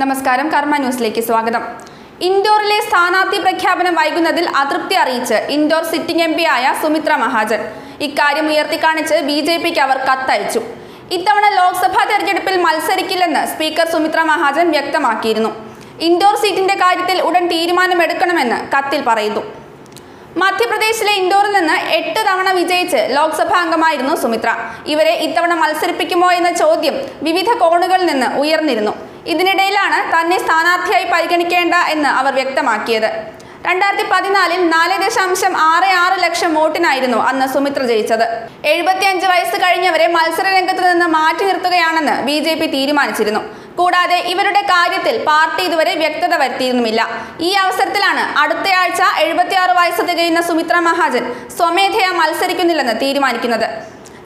നമസ്കാരം കർമ്മ ന്യൂസിലേക്ക് സ്വാഗതം. ഇൻഡോറിലെ സ്ഥാനാർത്ഥി പ്രഖ്യാപനം വൈകുന്നതിൽ അതൃപ്തി അറിയിച്ച് ഇൻഡോർ സിറ്റിംഗ് എം ആയ സുമിത്ര മഹാജൻ. ഇക്കാര്യം ഉയർത്തിക്കാണിച്ച് ബി ജെ പിക്ക് അവർ കത്തയച്ചു. ഇത്തവണ ലോക്സഭാ തെരഞ്ഞെടുപ്പിൽ മത്സരിക്കില്ലെന്ന് സ്പീക്കർ സുമിത്ര മഹാജൻ വ്യക്തമാക്കിയിരുന്നു. ഇൻഡോർ സീറ്റിന്റെ കാര്യത്തിൽ ഉടൻ തീരുമാനമെടുക്കണമെന്ന് കത്തിൽ പറയുന്നു. മധ്യപ്രദേശിലെ ഇൻഡോറിൽ നിന്ന് എട്ട് തവണ വിജയിച്ച് ലോക്സഭാ അംഗമായിരുന്നു സുമിത്ര. ഇവരെ ഇത്തവണ മത്സരിപ്പിക്കുമോ എന്ന ചോദ്യം വിവിധ കോണുകളിൽ നിന്ന് ഉയർന്നിരുന്നു. ഇതിനിടയിലാണ് തന്നെ സ്ഥാനാർത്ഥിയായി പരിഗണിക്കേണ്ട എന്ന് അവർ വ്യക്തമാക്കിയത്. രണ്ടായിരത്തി പതിനാലിൽ നാല് ദശാംശം ആറ് ആറ് ലക്ഷം വോട്ടിനായിരുന്നു അന്ന് സുമിത്ര ജയിച്ചത്. എഴുപത്തിയഞ്ച് വയസ്സ് കഴിഞ്ഞവരെ മത്സര രംഗത്ത് നിന്ന് മാറ്റി നിർത്തുകയാണെന്ന് ബി ജെ പി തീരുമാനിച്ചിരുന്നു. കൂടാതെ ഇവരുടെ കാര്യത്തിൽ പാർട്ടി ഇതുവരെ വ്യക്തത വരുത്തിയിരുന്നുമില്ല. ഈ അവസരത്തിലാണ് അടുത്തയാഴ്ച എഴുപത്തിയാറ് വയസ്സ് തികയുന്ന സുമിത്ര മഹാജൻ സ്വമേധയാ മത്സരിക്കുന്നില്ലെന്ന് തീരുമാനിക്കുന്നത്.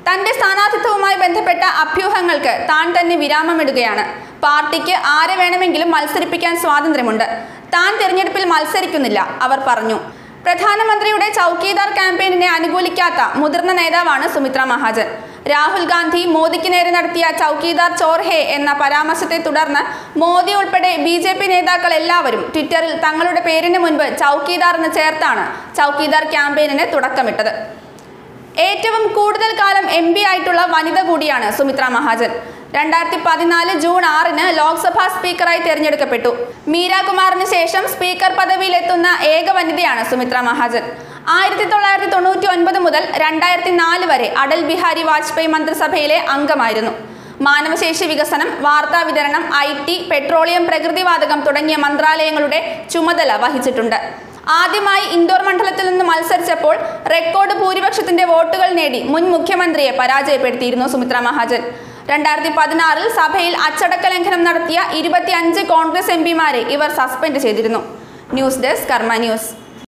തന്റെ സ്ഥാനാർത്ഥിത്വവുമായി ബന്ധപ്പെട്ട അഭ്യൂഹങ്ങൾക്ക് താൻ തന്നെ വിരാമമിടുകയാണ്. പാർട്ടിക്ക് ആരെ വേണമെങ്കിലും മത്സരിപ്പിക്കാൻ സ്വാതന്ത്ര്യമുണ്ട്. താൻ തിരഞ്ഞെടുപ്പിൽ മത്സരിക്കുന്നില്ല അവർ പറഞ്ഞു. പ്രധാനമന്ത്രിയുടെ ചൌക്കീദാർ ക്യാമ്പയിനിനെ അനുകൂലിക്കാത്ത മുതിർന്ന നേതാവാണ് സുമിത്ര മഹാജൻ. രാഹുൽ ഗാന്ധി മോദിക്ക് നേരെ നടത്തിയ ചൌക്കീദാർ ചോർഹെ എന്ന പരാമർശത്തെ തുടർന്ന് മോദി ഉൾപ്പെടെ ബി ജെ പി നേതാക്കൾ എല്ലാവരും ട്വിറ്ററിൽ തങ്ങളുടെ പേരിന് മുൻപ് ചൌക്കീദാർ എന്ന് ചേർത്താണ് ചൌക്കീദാർ ക്യാമ്പയിനിന് തുടക്കമിട്ടത്. ഏറ്റവും കൂടുതൽ കാലം എം പി ആയിട്ടുള്ള വനിത കൂടിയാണ് സുമിത്ര മഹാജൻ. രണ്ടായിരത്തി പതിനാല് ജൂൺ ആറിന് ലോക്സഭാ സ്പീക്കറായി തിരഞ്ഞെടുക്കപ്പെട്ടു. മീരാകുമാറിന് ശേഷം സ്പീക്കർ പദവിയിലെത്തുന്ന ഏക വനിതയാണ് സുമിത്ര മഹാജൻ. ആയിരത്തി തൊള്ളായിരത്തി തൊണ്ണൂറ്റി ഒൻപത് മുതൽ രണ്ടായിരത്തി നാല് വരെ അടൽ ബിഹാരി വാജ്പേയി മന്ത്രിസഭയിലെ അംഗമായിരുന്നു. മാനവശേഷി വികസനം വാർത്താ വിതരണം ഐ ടി പെട്രോളിയം പ്രകൃതിവാതകം തുടങ്ങിയ മന്ത്രാലയങ്ങളുടെ ചുമതല വഹിച്ചിട്ടുണ്ട്. ആദ്യമായി ഇൻഡോർ മണ്ഡലത്തിൽ നിന്ന് മത്സരിച്ചപ്പോൾ റെക്കോർഡ് ഭൂരിപക്ഷത്തിന്റെ വോട്ടുകൾ നേടി മുൻ മുഖ്യമന്ത്രിയെ പരാജയപ്പെടുത്തിയിരുന്നു സുമിത്ര മഹാജൻ. രണ്ടായിരത്തി പതിനാറിൽ സഭയിൽ അച്ചടക്ക ലംഘനം നടത്തിയ ഇരുപത്തിയഞ്ച് കോൺഗ്രസ് എം ഇവർ സസ്പെൻഡ് ചെയ്തിരുന്നു. News desk Karma news.